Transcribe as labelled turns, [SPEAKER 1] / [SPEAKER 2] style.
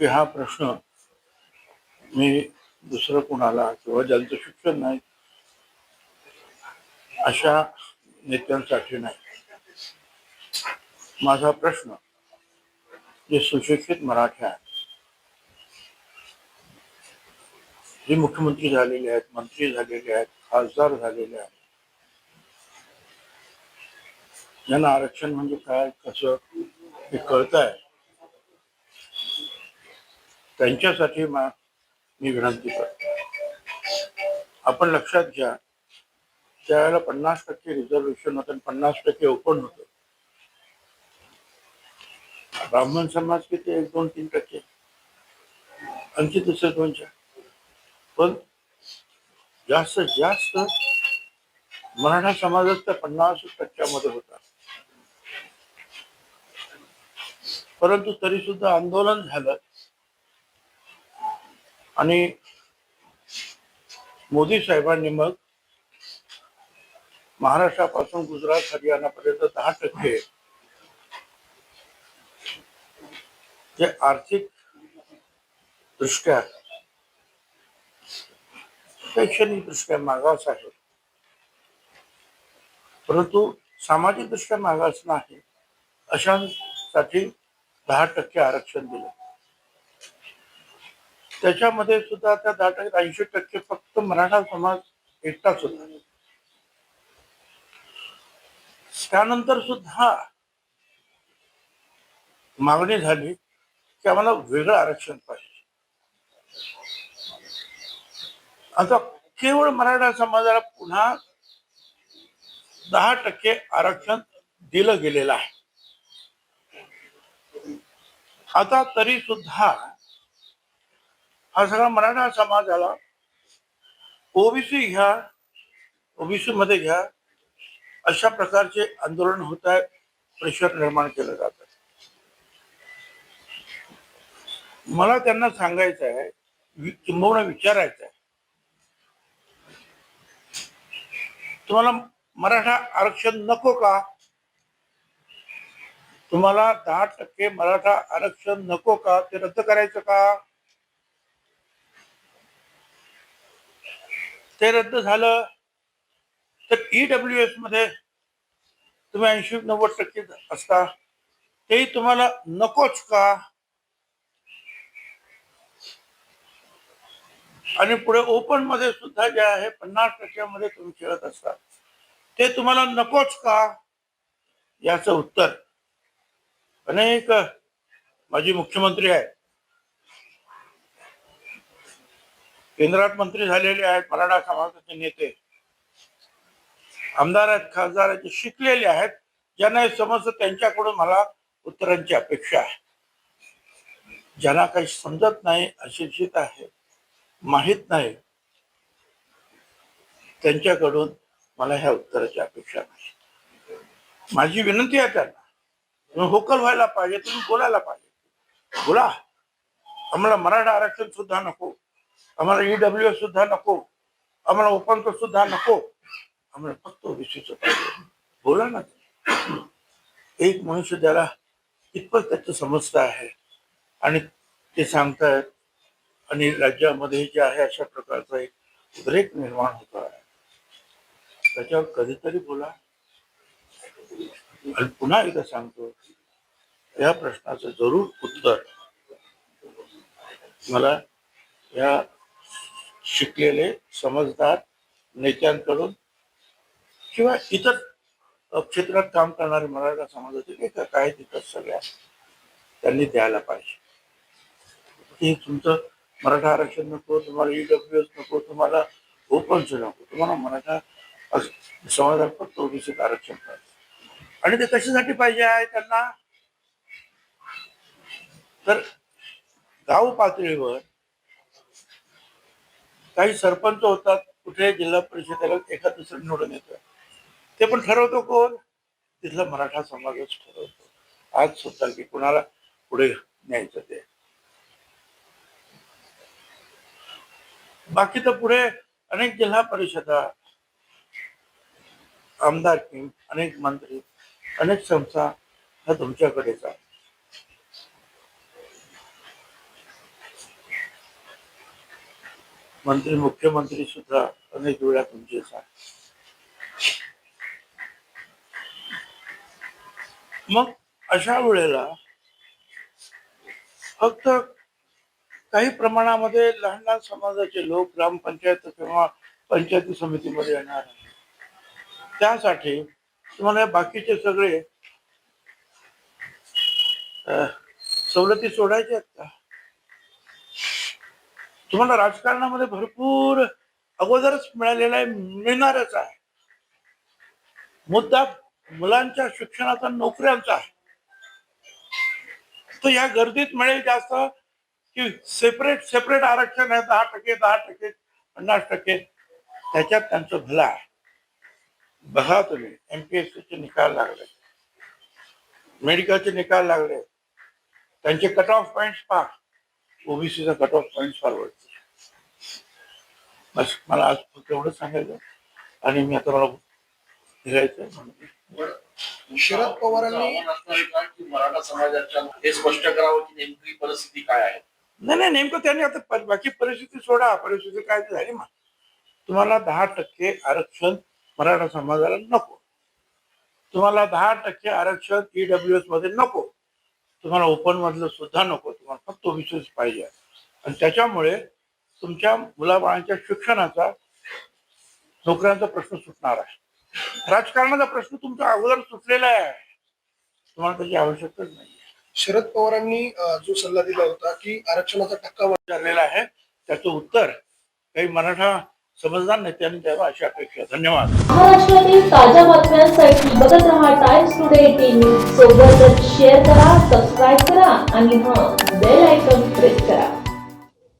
[SPEAKER 1] की हा प्रश्न मी दुसरं कोणाला किंवा ज्यांचं शिक्षण नाही अशा नेत्यांसाठी नाही. माझा प्रश्न जे सुशिक्षित मराठी आहेत जे मुख्यमंत्री झालेले आहेत मंत्री झालेले आहेत खासदार झालेले आहेत ज्यांना आरक्षण म्हणजे काय कसं हे कळत आहे त्यांच्यासाठी मा- मी विनंती करतो. आपण लक्षात घ्या त्यावेळेला पन्नास टक्के रिझर्वेशन होतं आणि पन्नास टक्के ओपन होतं ब्राह्मण समाज किती एक दोन तीन टक्के. आणखी दुसरे दोन चार पण जास्तीत जास्त मराठा समाजात त्या पन्नास टक्क्यामध्ये होता. परंतु तरी सुद्धा आंदोलन झालं. आणि मोदी साहेबांनी मग महाराष्ट्रापासून गुजरात हरियाणापर्यंत दहा टक्के जे आर्थिक दृष्ट्या शैक्षणिक दृष्ट्या मागास आहे. परंतु सामाजिक दृष्ट्या मागास नाही अशांसाठी दहा टक्के आरक्षण दिलं. त्याच्यामध्ये सुद्धा त्या दहा टक्के ऐंशी टक्के फक्त मराठा समाज एकटाच होता त्यानंतर सुद्धा मागणी झाली की आम्हाला वेगळं आरक्षण पाहिजे. आता केवळ मराठा समाजाला पुन्हा दहा टक्के आरक्षण दिलं गेलेलं आहे. आता तरी सुद्धा हा सगळा मराठा समाजाला ओबीसी घ्या ओबीसी मध्ये घ्या. अशा प्रकारचे आंदोलन होत आहे. प्रेशर निर्माण केलं जात मला त्यांना सांगायचं आहे किंबहुना विचारायचं आहे. तुम्हाला मराठा आरक्षण नको का? तुम्हाला दहा टक्के मराठा आरक्षण नको का? ते रद्द करायचं का? ते रद्द झालं तर ईडब्ल्यू एसमध्ये तुम्ही ऐंशी नव्वद टक्के असता. तेही तुम्हाला नकोच का? आणि पुढे ओपनमध्ये सुद्धा जे आहे पन्नास टक्क्यामध्ये तुम्ही खेळत असता. ते तुम्हाला नकोच का? याचं उत्तर. अनेक माजी मुख्यमंत्री आहेत. केंद्रात मंत्री झालेले आहेत मराठा समाजाचे नेते. आमदार आहेत खासदार आहेत शिकलेले आहेत ज्यांना हे समजतं त्यांच्याकडून मला उत्तरांची अपेक्षा आहे. ज्यांना काही समजत नाही अशिक्षित आहे माहीत नाही त्यांच्याकडून मला ह्या उत्तराची अपेक्षा नाही. माझी विनंती आहे त्यांना तुम्ही होकल व्हायला पाहिजे तुम्ही बोलायला पाहिजे. बोला. आम्हाला मराठा आरक्षण सुद्धा नको. आम्हाला ईडब्ल्यू एस सुद्धा नको. आम्हाला उपांत सुद्धा नको. आम्हाला फक्त ओबीसीच बोला ना. एक मनुष्य त्याला इतपत त्याचं समजतं आहे आणि ते सांगतायत आणि राज्यामध्ये जे आहे अशा प्रकारचा एक उद्रेक निर्माण होतो आहे. त्याच्यावर कधीतरी बोला. आणि पुन्हा एकदा सांगतो या प्रश्नाचं जरूर उत्तर. मला या शिकलेले समजदार नेत्यांकडून किंवा इतर क्षेत्रात काम करणारे मराठा समाजातील जे काय तिथं सगळ्या त्यांनी द्यायला पाहिजे. हे तुमचं मराठा आरक्षण नको तुम्हाला ईडब्ल्यू एस नको तुम्हाला ओपनच नको तुम्हाला मराठा समाजात फक्त आरक्षण पाहिजे. आणि ते कशासाठी पाहिजे आहे त्यांना? तर गाव पातळीवर काही सरपंच होतात कुठे जिल्हा परिषदेला एका दुसरं निवडून येतो ते पण ठरवतो कोण? तिथला मराठा समाजच ठरवतो. आज सुद्धा की कुणाला पुढे न्यायचं ते. बाकी तर पुढे अनेक जिल्हा परिषदा आमदार अनेक मंत्री अनेक संस्था ह्या तुमच्याकडेच आहे मंत्री मुख्यमंत्री सुद्धा अनेक वेळा तुमचे सांग मग अशा वेळेला फक्त काही प्रमाणामध्ये लहान लहान समाजाचे लोक ग्रामपंचायत किंवा पंचायती समितीमध्ये येणार त्यासाठी तुम्हाला बाकीचे सगळे सवलती सोडायच्या आहेत का? तुम्हाला राजकारणामध्ये भरपूर अगोदरच मिळालेला आहे मिळणारच आहे. मुद्दा मुलांच्या शिक्षणाचा नोकऱ्यांचा आहे. तो या गर्दीत मिळेल जास्त की सेपरेट सेपरेट आरक्षण आहे दहा टक्के दहा टक्के पन्नास टक्के. त्याच्यात त्यांचं भलं आहे. बघा तुम्ही एमपीएससीचे निकाल लागले. मेडिकलचे निकाल लागले. त्यांचे कट ऑफ पॉइंट पहा. ओबीसीचा कट ऑफ पॉइंट फार वरती बस मला आज फक्त एवढंच सांगायचं आणि मी आता मला निघायचं म्हणून.
[SPEAKER 2] शरद पवारांनी
[SPEAKER 3] मराठा समाजाच्या हे स्पष्ट करावं की नेमकी परिस्थिती काय आहे?
[SPEAKER 1] नाही नाही नेमकं त्यांनी आता पर- बाकी परिस्थिती सोडा. परिस्थिती काय झाली मग तुम्हाला दहा टक्के आरक्षण मराठा समाजाला नको. तुम्हाला दहा टक्के आरक्षण ईडब्ल्यू एसमध्ये नको. तुम्हाला ओपन मधलं सुद्धा नको तुम्हाला फक्त ओबीसी पाहिजे. आणि त्याच्यामुळे तुमच्या मुलाबाळांच्या शिक्षणाचा नोकऱ्यांचा प्रश्न सुटणार आहे. राजकारणाचा प्रश्न तुमचा अगोदर सुटलेला आहे. तुम्हाला त्याची आवश्यकताच नाही
[SPEAKER 2] शरद पवारांनी जो सल्ला दिला होता की आरक्षणाचा टक्का
[SPEAKER 1] विचारलेलं आहे. त्याचं उत्तर काही मराठा समजदार नेत्यांनी द्यावा अशी अपेक्षा धन्यवाद.
[SPEAKER 4] महाराष्ट्रातील ताज्या बातम्यांसाठी बघत रहा टाइम्स टुडे टीव्ही. सोबतच शेअर करा सबस्क्राईब करा आणि हा बेल आयकॉन